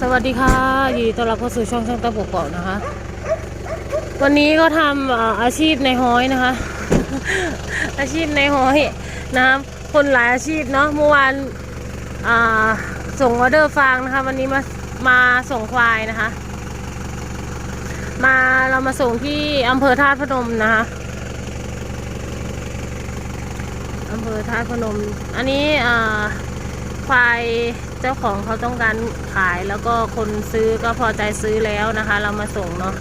สวัสดีค่ะยินดีต้อนรับเข้าสู่ช่องช่างตะปกเกาะนะคะ วันนี้ก็ทำอาอาชีพในห้อยนะคะ อาชีพในห้อยนะครับคนหลายอาชีพเนาะเมื่อวานาส่งออเดอร์ฟางนะคะ วันนี้มามาส่งควายนะคะ มาเรามาส่งที่อำเภอธาตุพนมนะคะอำเภอธาตุพนม อันนี้ควาย เจ้าของเขาต้องการขายแล้วก็คนซื้อก็พอใจซื้อแล้วนะคะ เรามาส่งเนาะ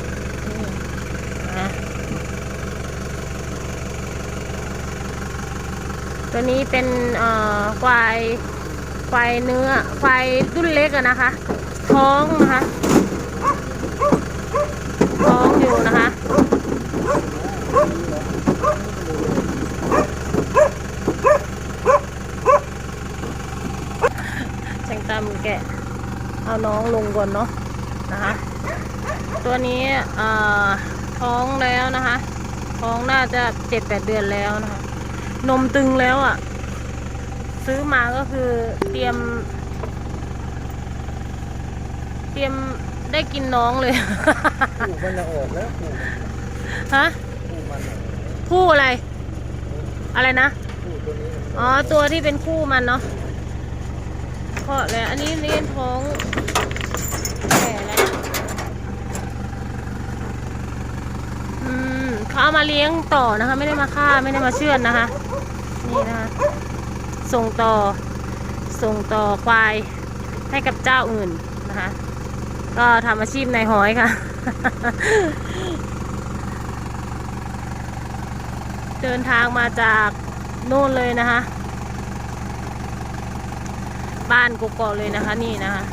นี่นะตัวนี้เป็นเอ่อควายควายเนื้อควายรุ่นเล็กอะนะคะ ท้องนะคะ ท้องอยู่นะคะ ช่างตาม แกะเอาน้องลงก่อนเนาะนะคะ ตัวนี้ท้องแล้วนะคะ ท้องน่าจะเจ็ดแปดเดือนแล้วนะคะ นมตึงแล้วอะ่ะ ซื้อมาก็คือเตรียม เตรียมได้กินน้องเลยผูมันจะออกแล้วผูฮะผูมันอะคู่อะไร อะไรนะ อ๋อ ตัวที่เป็นคู่มันเนาะ เพาะแล้ว อันนี้เลี้ยงท้องแก่แล้วอืมเขาเอามาเลี้ยงต่อนะคะ ไม่ได้มาฆ่าไม่ได้มาเชื่อดนะคะ นี่นะคะ ส่งต่อ ส่งต่อควายให้กับเจ้าอื่นนะคะ ก็ทำอาชีพในายหอยค่ะ เดินทางมาจากนู่นเลยนะคะ บ้านกกอกเลยนะคะ นี่นะคะ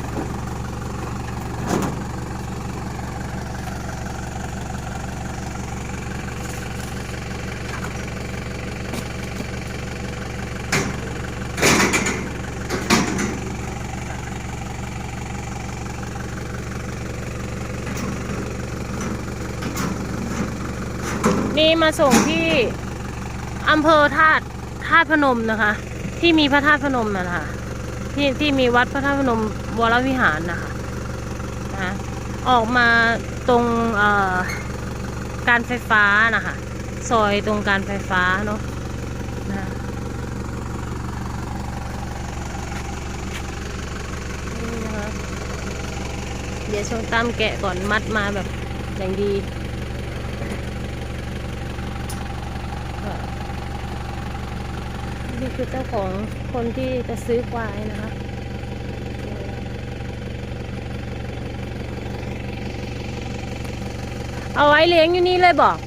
นี่มาส่งที่อำเภอธาตุธาตุพนมนะคะ ที่มีพระธาตุพนมนะนะคะ ที่ที่มีวัดพระธาตุพนมวรวิหารนะคะนะออกมาตรงการไฟฟ้านะคะซอยตรงการไฟฟ้าเนาะนี่นะคะเดี๋ยวชงตามแกะก่อนมัดมาแบบอย่างดีค่ะ นี่คือเจ้าของคนที่จะซื้อควายนะคะเอาไว้เลี้ยงอยู่นี่เลยบอก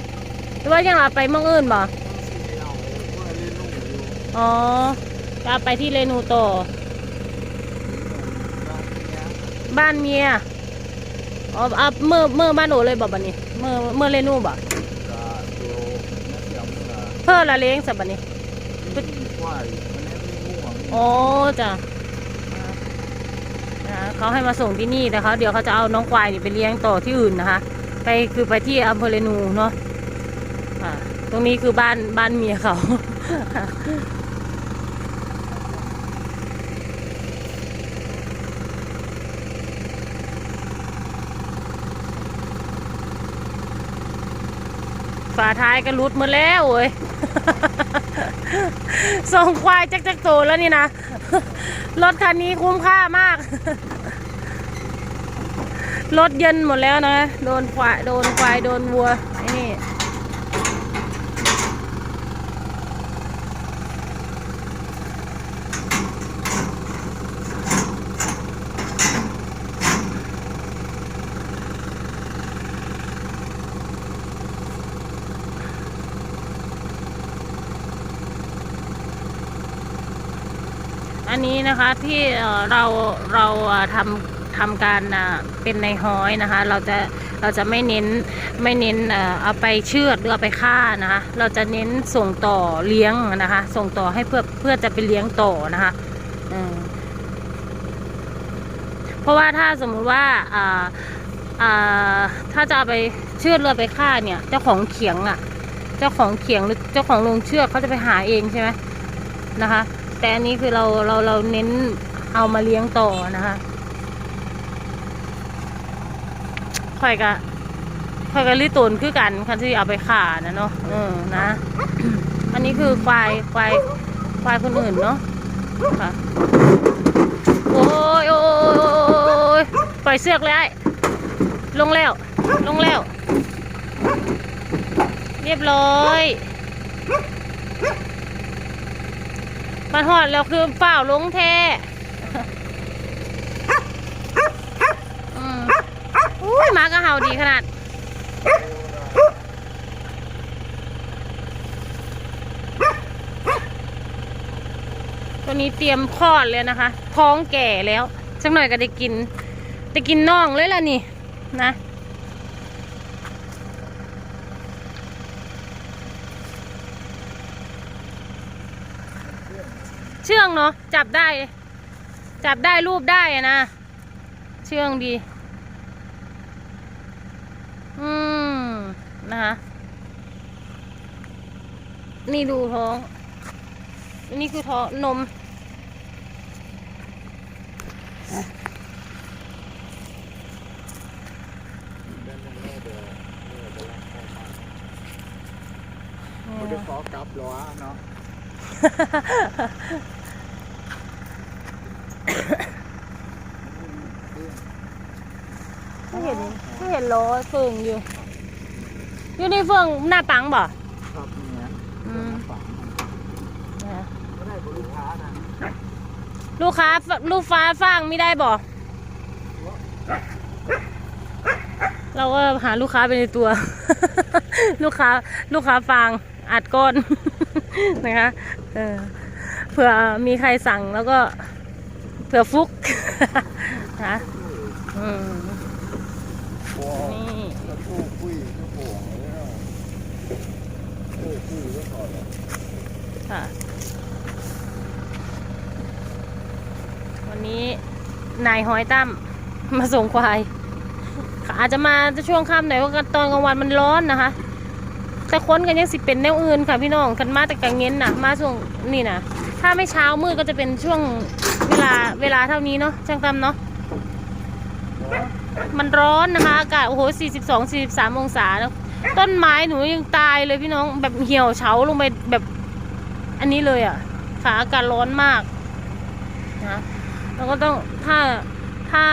หรือว่ายังเอาไปเมืองอื่นบอกเอาเมื่อเล่นลูกอยู่อ๋อจะเอาไปที่เรนูโตอบ้านเนี้ยบ้านเมีย อ๋อเอาเมื่อเมื่อบ้านโอเลยบอกบันนี้ เมื่อเมื่อเรนูบอกก็ดูนักเสียมนะเพื่อละเลี้ยงสับบันนี้มีค วามันแน่มีง่วงอ๋อจ้ะนะเขาให้มาส่งที่นี่แต่เขาเดี๋ยวเขาจะเอาน้องควายนี่ไปเลี้ยงต่อที่อื่นนะคะ ไปคือไปที่อำเภอเรนูเนาะอ่ตรงนี้คือบ้านบ้านเมียเขา ฝาท้ายก็รุดมาแล้วเว้ยส่งควายจักจักโตแล้วนี่นะ รถคันนี้คุ้มค่ามาก รถเย็นหมดแล้วนะ โดนควาย โดนควาย โดนวัวไอ้นี่ อันนี้นะคะที่เราเราทำทำการเป็นในห้อยนะคะ เราจะเราจะไม่เน้นไม่เน้นเอาไปเชือดหรือเอาไปฆ่านะคะ เราจะเน้นส่งต่อเลี้ยงนะคะ ส่งต่อให้เพื่อเพื่อจะไปเลี้ยงต่อนะคะเพราะว่าถ้าสมมุติว่าถ้าจะเอาไปเชือดหรือไปฆ่าเนี่ยเจ้าของเขียงอะ เจ้าของเขียงหรือเจ้าของโรงเชือดเขาจะไปหาเองใช่ไหมนะคะ แต่อันนี้คือเราเราเราเน้นเอามาเลี้ยงต่อนะคะข่อยกะข่อยกะลิตนคือกันคันที่เอาไปขานะเนาะเออนะ อันนี้คือควายควายควายคนอื่นเนาะค่ะโอ้ยโอ้ยโอ้ยโอ้ยปล่อยเสือกเลยไอ้ลงแล้วลงแล้ว เรียบร้อย มันหอดแล้วคือเปล่าลงแท้อุ้ยหมากระเห่าดีขนาด ตัวนี้เตรียมคลอดเลยนะคะ ท้องแก่แล้วสักหน่อยก็ได้กินได้กินน่องเลยล่ะนี่ นะ เชื่องเนาะจับได้ จับได้รูปได้อะนะ เชื่องดี อืมนะคะนี่ดูท้องนนี้คือท้องนมเดินลงโลกเดียวเออจะรักพ่อมากเขาจะขอกลับหรอเนาะ ไม่ เห็นไม่เห็นล้อเฟืองอยู่ อยู่ในเฟืองหน้าปังบ่ครับเนี่ยอืมนะก็ได้บริค้านะลูกค้าลูกฟ้าฟังไม่ได้บ่เราก็หาลูกค้าไปในตัว ลูกค้าลูกค้าฟังอัดก้อน นะคะเออเผื่อมีใครสั่งแล้วก็เผื่อฟุกนะอืม นี่กระทู้คุยกระโปงแล้วโอ้คุยก็ถอดค่ะ วันนี้นายหอยตั้มมาส่งควายอาจจะมาช่วงค่ำหน่อยเพราะตอนกลางวันมันร้อนนะคะแต่ค้นกันยังสิเป็นแนวอื่นค่ะพี่น้องกันมาแต่กลางเย็นน่ะ มาช่วงนี่นะถ้าไม่เช้ามืดก็จะเป็นช่วงเวลาเวลาเท่านี้เนาะช่างตั้มเนาะ มันร้อนนะคะ อากาศ โอ้โห 42 43 องศาแล้ว ต้นไม้หนูยังตายเลยพี่น้องแบบเหี่ยวเฉาลงไปแบบอันนี้เลยอะค่ะอากาศร้อนมากนะแล้วก็ต้องถ้าถ้า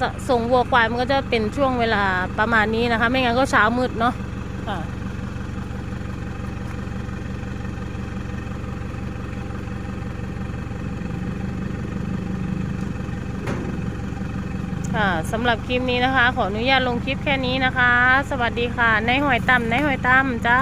สส่งวัวควายมันก็จะเป็นช่วงเวลาประมาณนี้นะคะ ไม่งั้นก็เช้ามืดเนาะค่ะ ค่ะสำหรับคลิปนี้นะคะ ขออนุญาตลงคลิปแค่นี้นะคะ สวัสดีค่ะ ในหอยต่ำในหอยต่ำจ้า